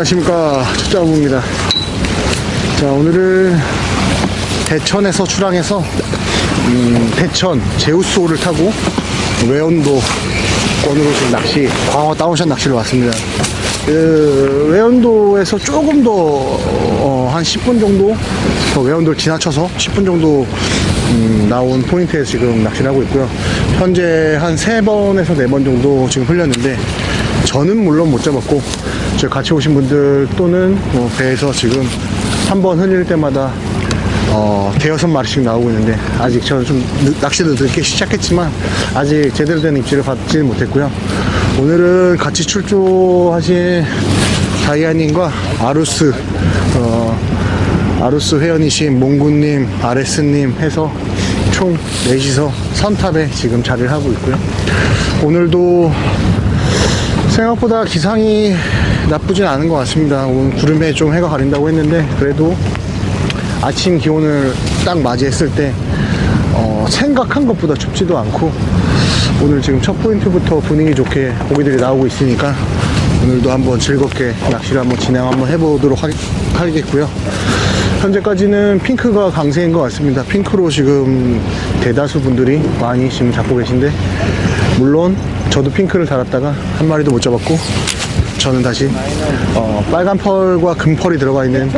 안녕하십니까. 초짜부입니다. 자 오늘은 대천에서 출항해서 음, 대천 제우스호를 타고 외연도 권으로 지금 낚시 광어 다운샷 낚시를 왔습니다. 그 외연도에서 조금 더한 10분 정도 더 외연도를 지나쳐서 10분 정도 음, 나온 포인트에 지금 낚시를 하고 있고요. 현재 한 3번에서 4번 정도 지금 흘렸는데 저는 물론 못 잡았고 저 같이 오신 분들 또는 뭐 배에서 지금 한번 흘릴 때마다 어, 대여섯 마리씩 나오고 있는데 아직 저는 좀 늦- 낚시를 늦게 시작했지만 아직 제대로 된 입질을 받지 못했고요. 오늘은 같이 출조하신 다이아님과 아루스 어, 아루스 회원이신 몽구님, 아레스님 해서 총 넷이서 선탑에 지금 자리를 하고 있고요. 오늘도 생각보다 기상이 나쁘진 않은 것 같습니다. 오늘 구름에 좀 해가 가린다고 했는데 그래도 아침 기온을 딱 맞이했을 때 어, 생각한 것보다 춥지도 않고 오늘 지금 첫 포인트부터 분위기 좋게 고기들이 나오고 있으니까 오늘도 한번 즐겁게 낚시를 한번 진행 한번 해보도록 하, 하겠고요. 현재까지는 핑크가 강세인 것 같습니다. 핑크로 지금 대다수 분들이 많이 지금 잡고 계신데 물론 저도 핑크를 달았다가 한 마리도 못 잡았고 저는 다시 어, 빨간 펄과 금펄이 들어가 있는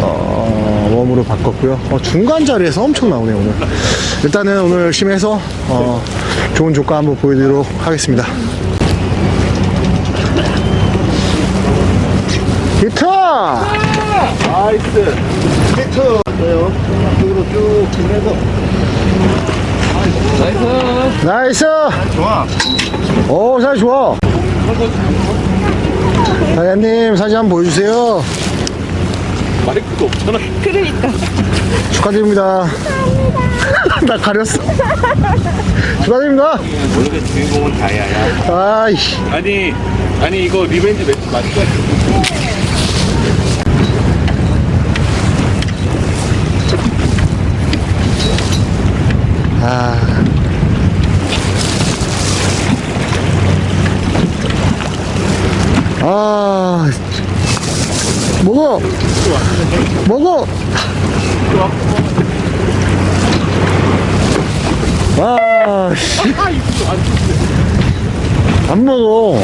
어, 웜으로 바꿨고요. 어, 중간 자리에서 엄청 나오네요 오늘. 일단은 오늘 열심히 해서 어, 좋은 조과 한번 보여드리도록 하겠습니다. 히트! 나이스 히트 어요 이쪽으로 쭉 진해서 나이스 나이스! 좋아 오, 사진 좋아. 다이아님 사진 한번 보여주세요. 마이크도 없잖아 축하드립니다. 나 가렸어. 축하드립니다. 모르게 주인공은 다이아야 아이, 아니 아니 이거 리벤지 매치 맞죠? 아. 먹어. 먹어. 아, 씨. 안 먹어.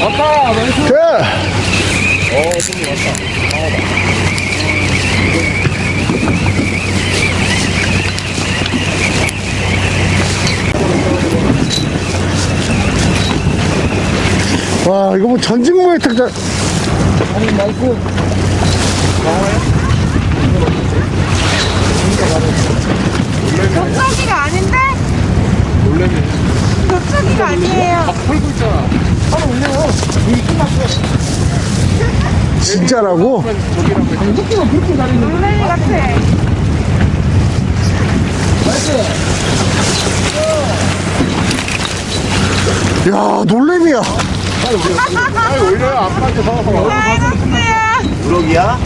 왔다 그, 어 손님 왔다 와, 이거 뭐 전직무의 특장. 아니, 말고. 격투기가 아닌데? 놀래네 격투기가 아니에요. 털고 있잖아 진짜라고? 저기랑 놀래미 같아. 야, 놀래미야. 빨리 올려요 아빠한테 사와서! 우럭이야?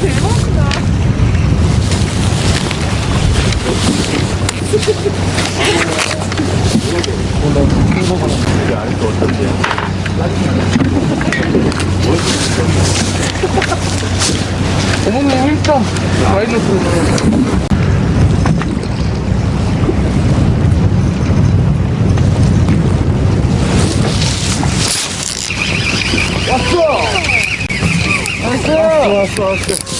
대박이다. 어머니 일단 마이너스 왔어 왔어 왔어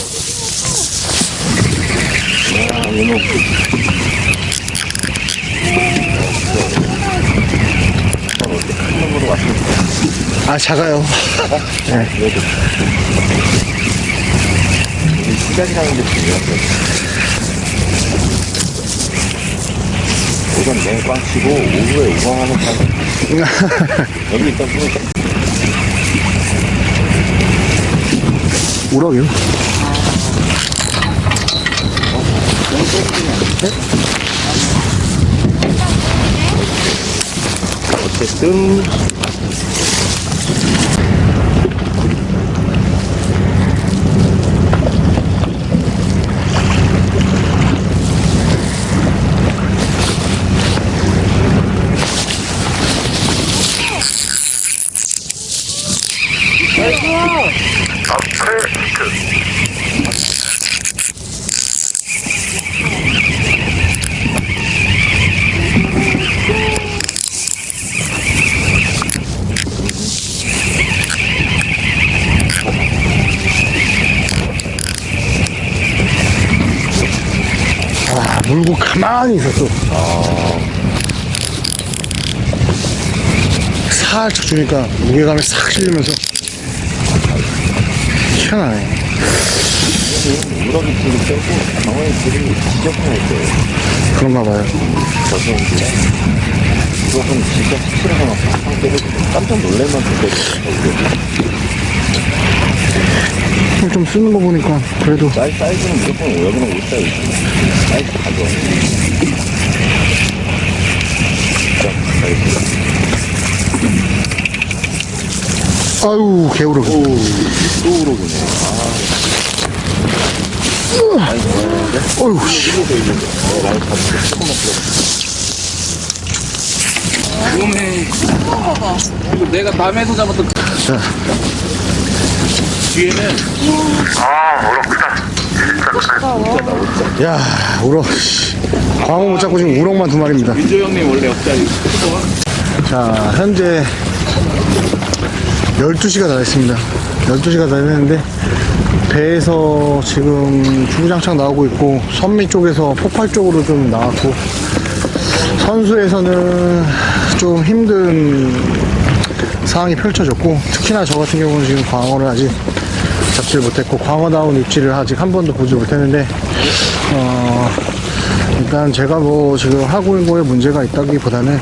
아, 작아요. 시간이라는 게 거지 우선 냉꽝 치고 오후에 우방하는 사람 여기 일단 보 우럭이요? 어쨌든 물고 가만히 있었어. 살짝 주니까 무게감이 싹 실리면서 희한하네. 우럭이 불이 세고 강원이 불이 지저분할 거예요. 그런가 봐요. 저승인데 우럭은 진짜 스트레가 막 때리고 깜짝 놀랄 만큼 때리고 힘 좀 쓰는 거 보니까 그래도 사이, 사이즈는 무조건 여기는 올 사이즈 사이즈 가져와 아유 개우럭. 또 우럭이네. 아. 많이 좋아하는데? 어휴 씨. 이거 있는데? 어, 많이 가지고 조금만 들어 오메. 이거 내가 밤에서 잡았던 자, 뒤에는 야 우럭. 씨. 광어 못 잡고 지금 우럭만 두 마리입니다. 민조 형님 원래 옆자리 크거 자, 현재 12시가 다 됐습니다. 12시가 다 됐는데, 배에서 지금 주구장창 나오고 있고, 선미 쪽에서 폭발 쪽으로 좀 나왔고, 선수에서는 좀 힘든 상황이 펼쳐졌고, 특히나 저 같은 경우는 지금 광어를 아직 잡지를 못했고, 광어다운 입질을 아직 한 번도 보지 못했는데, 어, 일단 제가 뭐 지금 하고 있는 거에 문제가 있다기보다는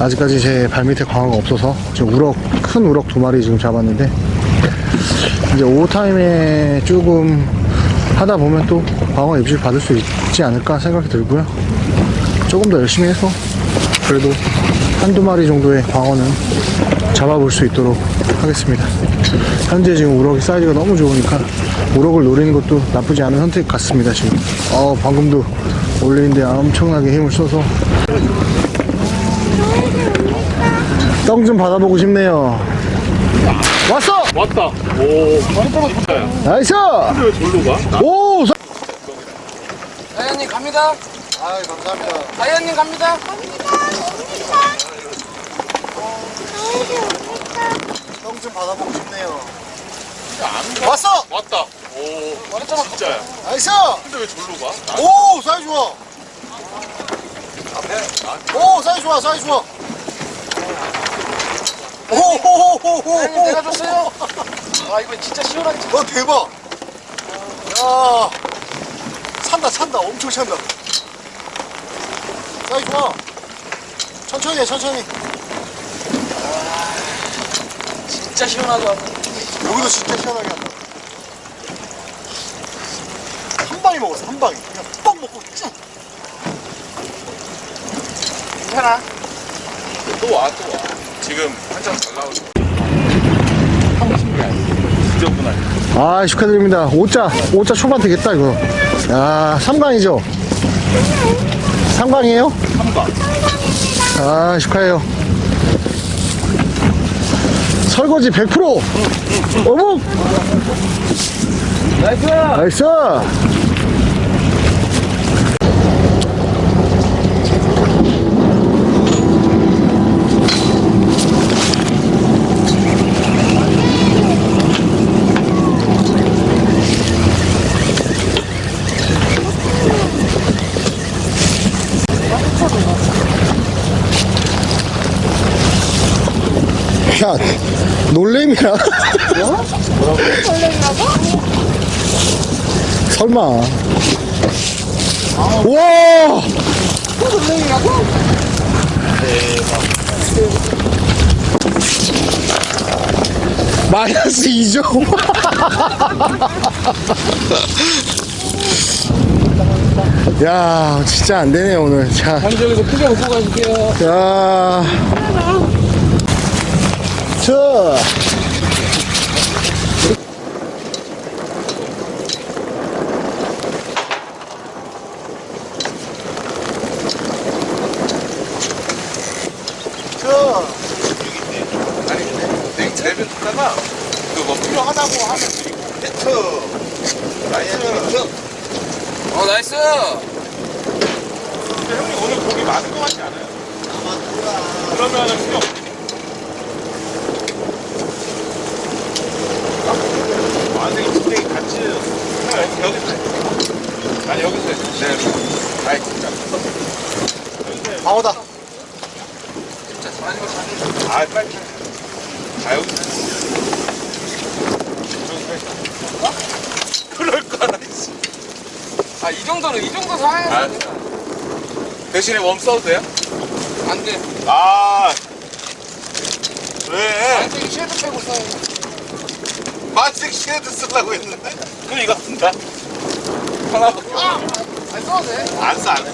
아직까지 제 발밑에 광어가 없어서 지금 우럭 큰 우럭 두 마리 지금 잡았는데 이제 오후 타임에 조금 하다 보면 또 광어 입질 받을 수 있지 않을까 생각이 들고요. 조금 더 열심히 해서 그래도 한두 마리 정도의 광어는 잡아볼 수 있도록 하겠습니다 현재 지금 우럭이 사이즈가 너무 좋으니까 우럭을 노리는 것도 나쁘지 않은 선택 같습니다 지금 어 방금도 올리는데 엄청나게 힘을 써서 떡 좀 받아보고 싶네요 왔어 왔다. 오. 진짜야. 나이스 왜 절로 가? 오 사- 하연님 갑니다. 아이 감사합니다 하연님 갑니다. 떡좀 받아보고 싶네요 왔어 왔다. 오. 왔잖아 진짜야. 나이스 근데 왜 절로 가? 오 사이 좋아 오 사이 좋아 사이 좋아 오호호호호 하연님 내가 줬어요. 아 이거 진짜 시원하게 잘. 와 대박 야 산다 산다 엄청 찬다 사이 좋아 천천히 해 천천히 진짜 시원하게 왔다. 여기도 진짜 시원하게 한다 한 방에 먹었어 한 방에 그냥 뻥 먹고 쭉 괜찮아. 또 와, 또 와. 지금 한참 잘 나오죠. 지저분하게. 아 축하드립니다 5자 5자 초반 되겠다 이거 야 3강이죠 3강이에요? 3박. 아 축하해요 설거지 100% 어묵 나이스! 나이스. 야 놀래미야. 설마. 우와 마이너스 2조 야 진짜 안 되네 오늘. 자, 한쪽에서 크게 먹고 가실게요. 자, 자. 자. 아니, 냉, 내면 듣다가 그뭐 필요하다고 히트. 나이스. 어 나이스 근데 형님 오늘 고기 많은 거 같지 않아요? 그러면은 필요 없지. 아, 근데 이 분명히 같이. 형, 여기- 여기서 해. 아니, 네. 아이, 진짜. 여기서 해. 방어다. 진짜 아, 빨리. 아, 해. 그럴 거라, 씨. 아이 정도는 이 정도 사야 아. 대신에 웜 써도 돼요? 안돼 아. 왜? 안돼 쉐드 빼고 사야 만색 쉐드 쓰려고 했는데? 그럼 이거 쓴다? 하나밖에 없어. 안 써도 돼 안 써, 안 해.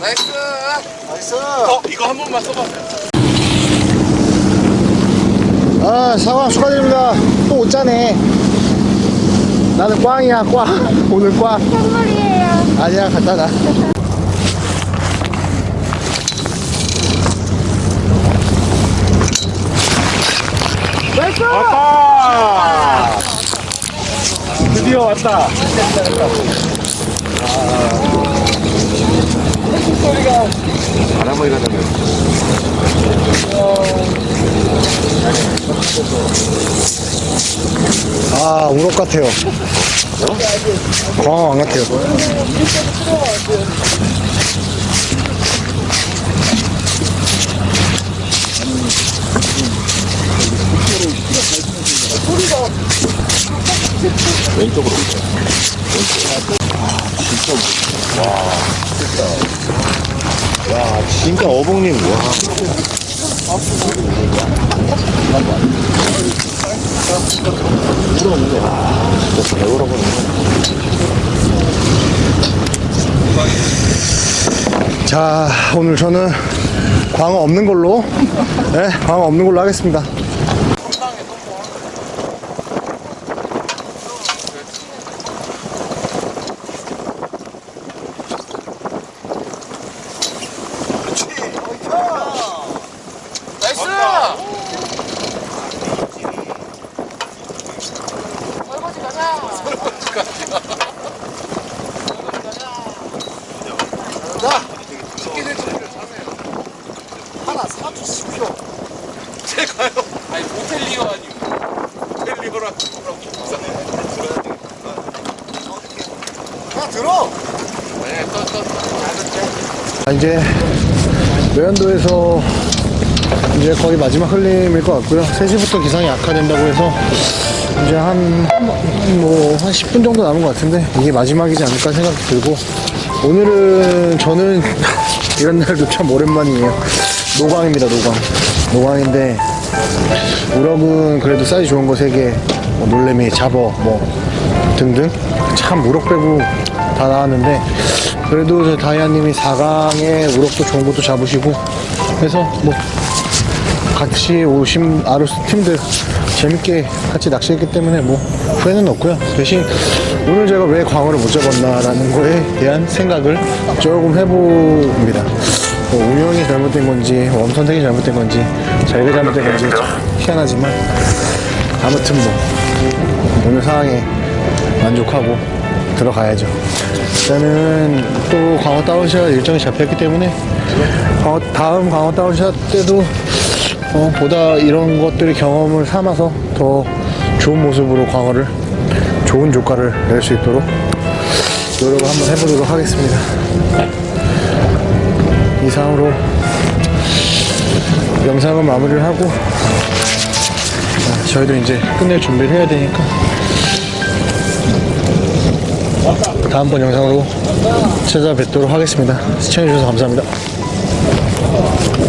나이스 나이스. 어, 이거 한 번만 써봐세요. 아, 사과 축하드립니다. 또 옷자네. 나는 꽝이야, 꽝. 오늘 꽝. 선물이에요. 아니야, 갖다 놔. 왔다! 드디어 왔다. 바람을 가다가 아, 우럭 같아요. 광어 안 같아요. 왼쪽으로 진짜 어복님, 와. 자, 오늘 저는 광어 없는 걸로, 네, 광어 없는 걸로 하겠습니다. 나이스 설거지 가자 하나 사주십시오. 제가요? 아니 모텔리어 아니고 텔리오랑 뭐라고 하나 들어! 네 떠떠 아, 이제 외연도에서 이제 거의 마지막 흘림일 것 같고요. 3시부터 기상이 악화된다고 해서 이제 한, 뭐, 한 10분 정도 남은 것 같은데 이게 마지막이지 않을까 생각이 들고 오늘은 저는 이런 날도 참 오랜만이에요. 노광입니다, 노광. 노광인데 우럭은 그래도 사이즈 좋은 거 3개, 뭐 놀래미, 잡어, 뭐 등등 참 우럭 빼고 다 나왔는데 그래도 저 다이아님이 4강에 우럭도 좋은 것도 잡으시고 해서 뭐 같이 오신 아루스 팀들 재밌게 같이 낚시했기 때문에 뭐 후회는 없고요. 대신 오늘 제가 왜 광어를 못 잡았나라는 거에 대한 생각을 조금 해봅니다. 뭐 운영이 잘못된 건지 웜 선택이 잘못된 건지 자기가 잘못된 건지 참 희한하지만 아무튼 뭐 오늘 상황에 만족하고 들어가야죠. 일단은 또 광어 다운샷 일정이 잡혔기 때문에 광어, 다음 광어 다운샷 때도 어, 보다 이런 것들을 경험을 삼아서 더 좋은 모습으로 광어를 좋은 조과를 낼 수 있도록 노력을 한번 해보도록 하겠습니다. 이상으로 영상을 마무리를 하고 아, 저희도 이제 끝낼 준비를 해야 되니까 다음번 영상으로 찾아뵙도록 하겠습니다. 시청해주셔서 감사합니다.